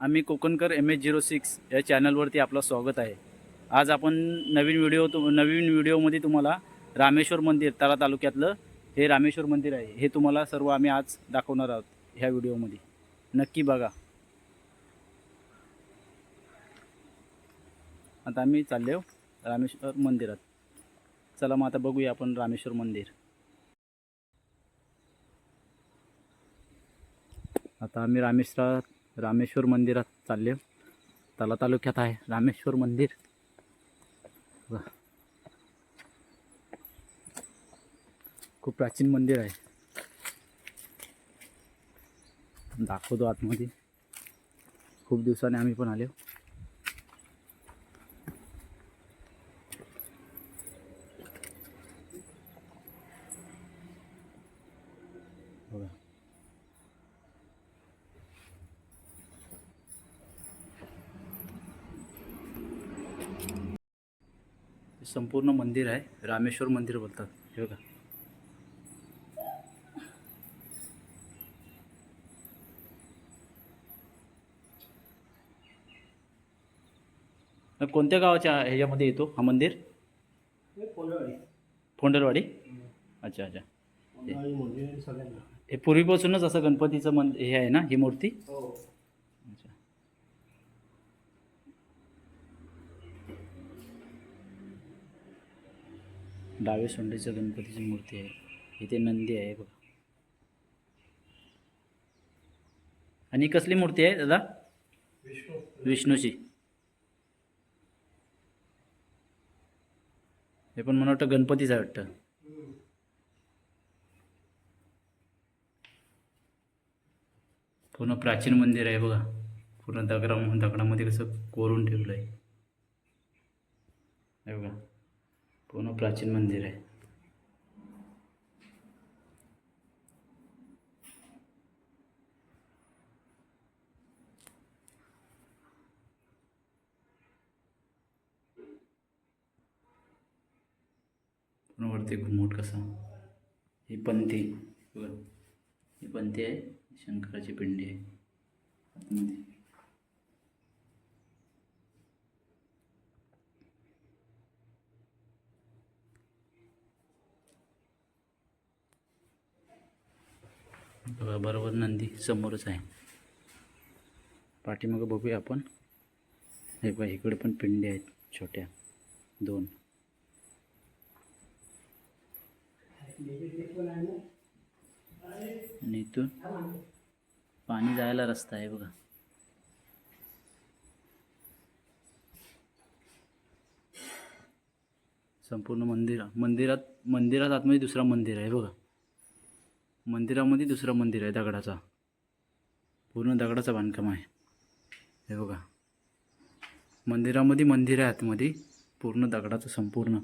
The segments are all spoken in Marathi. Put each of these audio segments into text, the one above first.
आम्ही कोकणकर एम एच झिरो सिक्स या चॅनलवरती आपलं स्वागत आहे. आज आपण नवीन व्हिडिओ तु नवीन व्हिडिओमध्ये तुम्हाला रामेश्वर मंदिर तारा तालुक्यातलं हे रामेश्वर मंदिर आहे. हे तुम्हाला सर्व आम्ही आज दाखवणार आहोत ह्या व्हिडिओमध्ये नक्की बघा. आता आम्ही चालले हो रामेश्वर मंदिरात. चला मग आता बघूया आपण रामेश्वर मंदिर. आता आम्ही रामेश्वरात रामेश्वर मंदिरात चालले. तला तालुक्यात आहे रामेश्वर मंदिर. खूप प्राचीन मंदिर आहे. दाखवतो आतमध्ये. खूप दिवसाने आम्ही पण आलो. संपूर्ण मंदिर आहे. रामेश्वर मंदिर बोलतात. हे बघा. कोणत्या गावाच्या ह्याच्यामध्ये येतो हा मंदिर? फोंडलवाडी अच्छा अच्छा. हे पूर्वीपासूनच असं गणपतीचं मंद हे आहे ना ही मूर्ती अच्छा डावे सोंडेच्या गणपतीची मूर्ती आहे. इथे नंदी आहे बघा. आणि कसली मूर्ती आहे दादा? विष्णूची. हे पण मला वाटतं गणपतीचं आहे वाटतं. पूर्ण प्राचीन मंदिर आहे बघा. पूर्ण दगडा दगडामध्ये कसं कोरून ठेवलं आहे बघा. पूर्ण प्राचीन मंदिर आहे. पूर्ण वरती घुमट कसा? ही पंथी. ही पंथी आहे. शंकराची पिंडी आहे. आतमध्ये. बघा बरोबर नंदी समोरच आहे. पाठीमागं बघूया आपण. हे बघा इकडे पण पिंडी आहेत छोट्या. दोन. आणि इथून पाणी जायला रस्ता आहे बघा. संपूर्ण मंदिर मंदिरात मंदिरात आतमध्ये दुसरा मंदिर आहे बघा. मंदिरामध्ये दुसरं मंदिर आहे दगडाचा. पूर्ण दगडाचं बांधकाम आहे. हे बघा. मंदिरामध्ये मंदिर आहे आतमध्ये. पूर्ण दगडाचं संपूर्ण.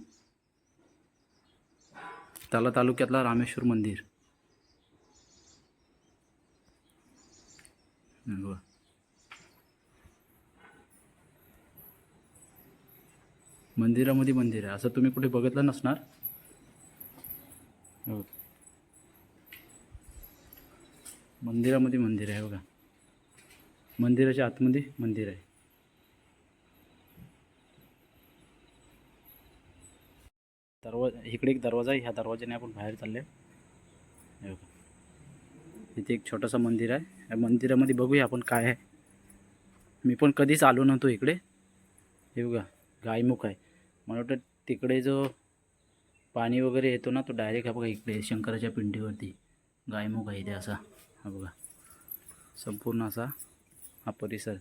ताला तालुक्यातला रामेश्वर मंदिर. बघा. मंदिरामध्ये मंदिर आहे. असं तुम्ही कुठे बघितलं नसणार. ओके बघा. मंदिरामध्ये मंदिर आहे बघा. मंदिराच्या आतमध्ये मंदिर आहे. दरवाजा इकडे एक दरवाजा आहे. ह्या दरवाजाने आपण बाहेर चालले आहे बघा. इथे एक छोटंसं मंदिर आहे. या मंदिरामध्ये बघूया आपण काय आहे. मी पण कधीच आलो नव्हतो इकडे. हे बघा गायमुख आहे. मला वाटतं तिकडे जो पाणी वगैरे येतो ना तो डायरेक्ट हा बघा इकडे शंकराच्या पिंडीवरती. गायमुख आहे इथे असा. हा बघा. संपूर्ण असा हा परिसर.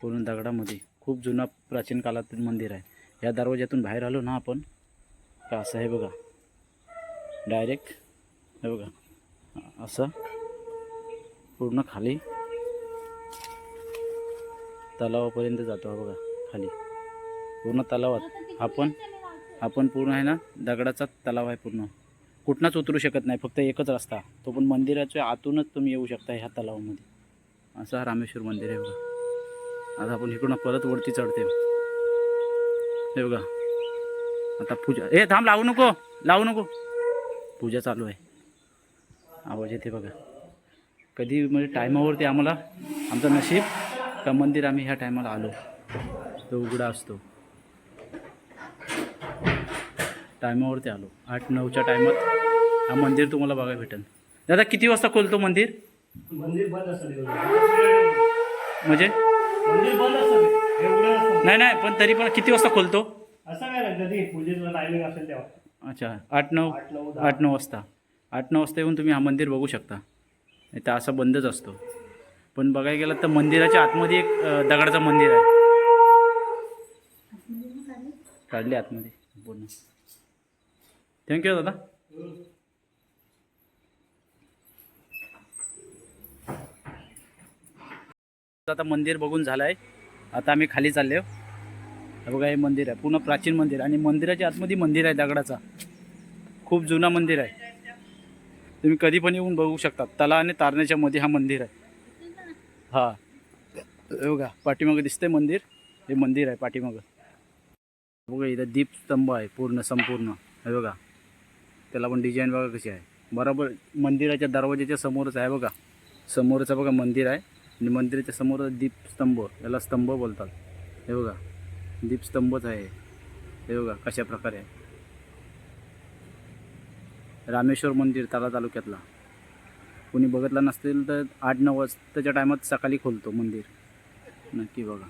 पूर्ण दगडामध्ये. खूप जुना प्राचीन काळातील मंदिर आहे. या दरवाज्यातून बाहेर आलो ना आपण का असं आहे बघा. डायरेक्ट हे बघा. असं पूर्ण खाली तलावापर्यंत जातो हा बघा खाली. पूर्ण तलावात. आपण आपण पूर्ण आहे ना दगडाचा तलाव आहे पूर्ण. कुठनंच उतरू शकत नाही फक्त एकच रस्ता. तो पण मंदिराच्या आतूनच तुम्ही येऊ शकता ह्या तलावामध्ये. असं हा रामेश्वर मंदिर आहे बघा. आता आपण इकडून परत वरती चढते. हे बघा. आता पूजा ए थांब लावू नको लावू नको. पूजा चालू आहे. आवाज येते बघा. कधी म्हणजे टायमावरती आम्हाला आमचं नशीब का मंदिर आम्ही ह्या टायमाला आलो. तो उघडा असतो. टायमावरती आलो. आठ नऊच्या टायमात हा मंदिर तुम्हाला बघायला भेटेल. दादा किती वाजता खोलतो मंदिर? मंदिर बंद असतं दिवसभर. म्हणजे? मंदिर बंद असतं. नाही नाही पण तरी पण किती वाजता खोलतो? असं काय नाही कधी पूजेचा टायमिंग असेल तेव्हा. अच्छा आठ नऊ आठ नऊ वाजता. आठ नऊ वाजता येऊन तुम्ही हा मंदिर बघू शकता. नाही तर असं बंदच असतो. पण बघायला गेलं तर मंदिराच्या आतमध्ये एक दगडाचं मंदिर आहे. काढले आतमध्ये. पूर्ण थँक्यू दादा. आता मंदिर बघून झालं आहे आता आम्ही खाली चालले बघा हे मंदिर आहे. पूर्ण प्राचीन मंदिर आणि मंदिराच्या आतमध्ये मंदिर आहे दगडाचा. खूप जुना मंदिर आहे. तुम्ही कधी पण येऊन बघू शकता. तला आणि तारण्याच्या मध्ये हा मंदिर आहे. हा. बघा पाठीमागं दिसतंय मंदिर. हे मंदिर आहे पाठीमागं. बघा इथं दीपस्तंभ आहे पूर्ण संपूर्ण. हे बघा. त्याला पण डिझाईन बघा कशी आहे. बरोबर मंदिराच्या दरवाजाच्या समोरच आहे बघा. समोरचं बघा मंदिर आहे. आणि मंदिराच्या समोर दीपस्तंभ याला स्तंभ बोलतात. हे बघा दीपस्तंभच आहे. हे बघा कशा प्रकारे. रामेश्वर मंदिर ताला तालुक्यातला. कोणी बघितला नसतील तर आठ नऊ वाजताच्या टायमात सकाळी खोलतो मंदिर. नक्की बघा.